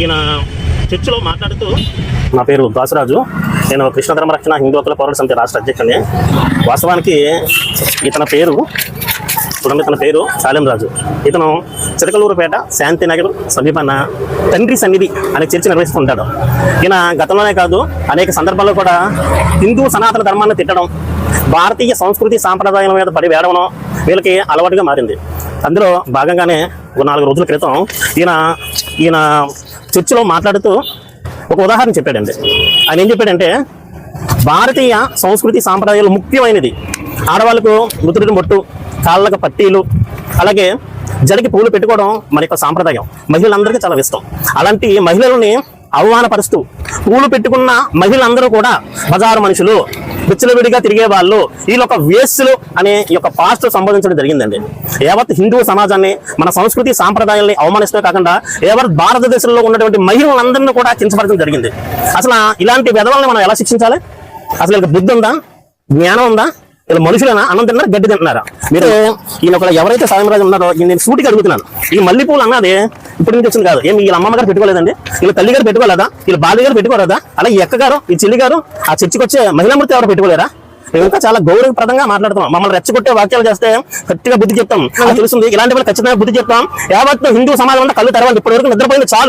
ఈయన చర్చిలో మాట్లాడుతూ నా పేరు దాసరాజు. నేను కృష్ణధర్మ రక్షణ హిందూ హక్కుల సమితి రాష్ట్ర అధ్యక్షుని వాస్తవానికి ఇతని పేరు చూడండి ఇతని పేరు సాలెం రాజు. ఇతను చిరకలూరుపేట శాంతినగర్ సమీపాన తండ్రి సన్నిధి అనే చర్చ నిర్వహిస్తుంటాడు. ఈయన గతంలోనే కాదు అనేక సందర్భాల్లో కూడా హిందూ సనాతన ధర్మాన్ని తిట్టడం భారతీయ సంస్కృతి సాంప్రదాయాల మీద పడి వేడవడం వీళ్ళకి అలవాటుగా మారింది. అందులో భాగంగానే ఒక నాలుగు రోజుల క్రితం ఈయన ఈయన చర్చిలో మాట్లాడుతూ ఒక ఉదాహరణ చెప్పాడండి. ఆయన ఏం చెప్పాడంటే భారతీయ సంస్కృతి సాంప్రదాయాలు ముఖ్యమైనది. ఆడవాళ్ళకు మృతుడిని బొట్టు కాళ్ళకు పట్టీలు అలాగే జడికి పూలు పెట్టుకోవడం మన యొక్క సాంప్రదాయం. మహిళలందరికీ చాలా ఇష్టం. అలాంటి మహిళలని అవమానపరుస్తూ పూలు పెట్టుకున్న మహిళలందరూ కూడా బజారు మనుషులు విచ్చలవిడిగా తిరిగే వాళ్ళు వీళ్ళు ఒక వేస్సులు అనే ఈ యొక్క పాస్ట్ సంబోధించడం జరిగిందండి. యావత్ హిందూ సమాజాన్ని మన సంస్కృతి సాంప్రదాయాల్ని అవమానిస్తూ కాకుండా యావత్ భారతదేశంలో ఉన్నటువంటి మహిళలందరినీ కూడా కించపరచడం జరిగింది. అసలు ఇలాంటి విధవల్ని మనం ఎలా శిక్షించాలి? అసలు బుద్ధి ఉందా? జ్ఞానం ఉందా? వీళ్ళు మనుషులేనా? అన్నం తిన్నారా గడ్డి తింటున్నారా? మీరు ఈయన ఒక ఎవరైతే సాయంరాజు ఉన్నారో నేను సూటికి అడుగుతున్నాను. ఈ మల్లెపూలు అన్నది ఇప్పుడు నుంచి వచ్చింది కాదు. ఏమి వీళ్ళ అమ్మమ్మ గారు పెట్టుకోలేదండి? వీళ్ళ తల్లి గారు పెట్టుకోలేదా? వీళ్ళ బాల్య గారు పెట్టుకోలేదా అలా ఈ అక్క గారు ఈ చెల్లి గారు ఆ చర్చికి వచ్చే మహిళామూర్తి ఎవరు పెట్టుకోలేరా? మేము ఇంకా చాలా గౌరవప్రదంగా మాట్లాడుతున్నాం. మమ్మల్ని రెచ్చగొట్టే వాక్యాలు చేస్తే గట్టిగా బుద్ధి చెప్తాం. తెలుస్తుంది ఇలాంటి వాళ్ళు ఖచ్చితంగా బుద్ధి చెప్తాం. యావత్ హిందూ సమాజం అంతా కళ్ళు తెరవాలి. ఇప్పటి వరకు నిద్రపోయింది చాలు.